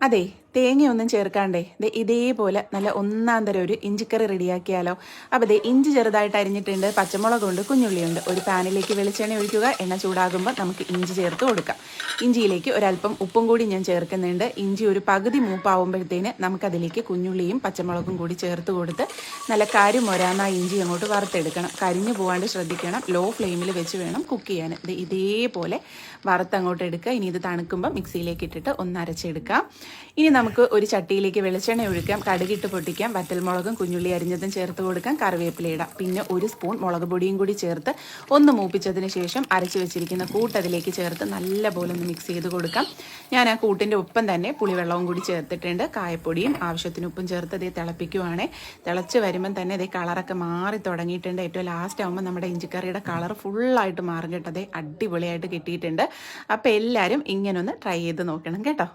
അതെ. തേങ്ങയൊന്നും ചേർക്കാണ്ടേ. ദേ ഇതേപോലെ നല്ല ഒന്നാം തരം ഒരു ഇഞ്ചിക്കറി റെഡിയാക്കിയാലോ. അപ്പോൾ ദേ ഇഞ്ചി ചെറുതായിട്ട് അരിഞ്ഞിട്ടുണ്ട് പച്ചമുളകുണ്ട് കുഞ്ഞുള്ളിയുണ്ട്. ഒരു പാനിലേക്ക് വെളിച്ചെണ്ണ ഒഴിക്കുക. എണ്ണ ചൂടാകുമ്പോൾ നമുക്ക് ഇഞ്ചി ചേർത്ത് കൊടുക്കാം. ഇഞ്ചിയിലേക്ക് ഒരല്പം ഉപ്പും കൂടി ഞാൻ ചേർക്കുന്നുണ്ട്. ഇഞ്ചി ഒരു പകുതി മൂപ്പാവുമ്പോഴത്തേന് നമുക്കതിലേക്ക് കുഞ്ഞുള്ളിയും പച്ചമുളകും കൂടി ചേർത്ത് കൊടുത്ത് നല്ല കാര്യം ഒരാന്ന ഇഞ്ചി അങ്ങോട്ട് വറുത്തെടുക്കണം. കരിഞ്ഞു പോകാണ്ട് ശ്രദ്ധിക്കണം. ലോ ഫ്ലെയിമിൽ വെച്ച് വേണം കുക്ക് ചെയ്യാൻ. ഇത് ഇതേപോലെ വറുത്തങ്ങോട്ട് എടുക്കുക ഇനി ഇത് തണുക്കുമ്പോൾ മിക്സിയിലേക്ക് ഇട്ടിട്ട് ഒന്നരച്ചെടുക്കാം ഇനി നമുക്ക് ഒരു ചട്ടിയിലേക്ക് വെളിച്ചെണ്ണ ഒഴിക്കാം കടുകിട്ട് പൊട്ടിക്കാം വറ്റൽമുളകും കുഞ്ഞുള്ളി അരിഞ്ഞതും ചേർത്ത് കൊടുക്കാം കറിവേപ്പില ഇടാം. പിന്നെ ഒരു സ്പൂൺ മുളക് പൊടിയും കൂടി ചേർത്ത് ഒന്ന് മൂപ്പിച്ചതിന് ശേഷം അരച്ച് വെച്ചിരിക്കുന്ന കൂട്ട് അതിലേക്ക് ചേർത്ത് നല്ലപോലെ ഒന്ന് മിക്സ് ചെയ്ത് കൊടുക്കാം. ഞാൻ ആ കൂട്ടിന്റെ ഒപ്പം തന്നെ പുളിവെള്ളവും കൂടി ചേർത്തിട്ടുണ്ട്. കായപ്പൊടിയും ആവശ്യത്തിന് ഉപ്പും ചേർത്ത് അതേ തിളപ്പിക്കുവാണ്. തിളച്ച് വരുമ്പം തന്നെ അതേ കളറൊക്കെ മാറി തുടങ്ങിയിട്ടുണ്ട്. ഏറ്റവും ലാസ്റ്റ് ആകുമ്പോൾ നമ്മുടെ ഇഞ്ചിക്കറിയുടെ കളർ ഫുള്ളായിട്ട് മാറും കേട്ടോ. അതേ അടിപൊളിയായിട്ട് കിട്ടിയിട്ടുണ്ട്. അപ്പോൾ എല്ലാവരും ഇങ്ങനൊന്ന് ട്രൈ ചെയ്ത് നോക്കണം കേട്ടോ.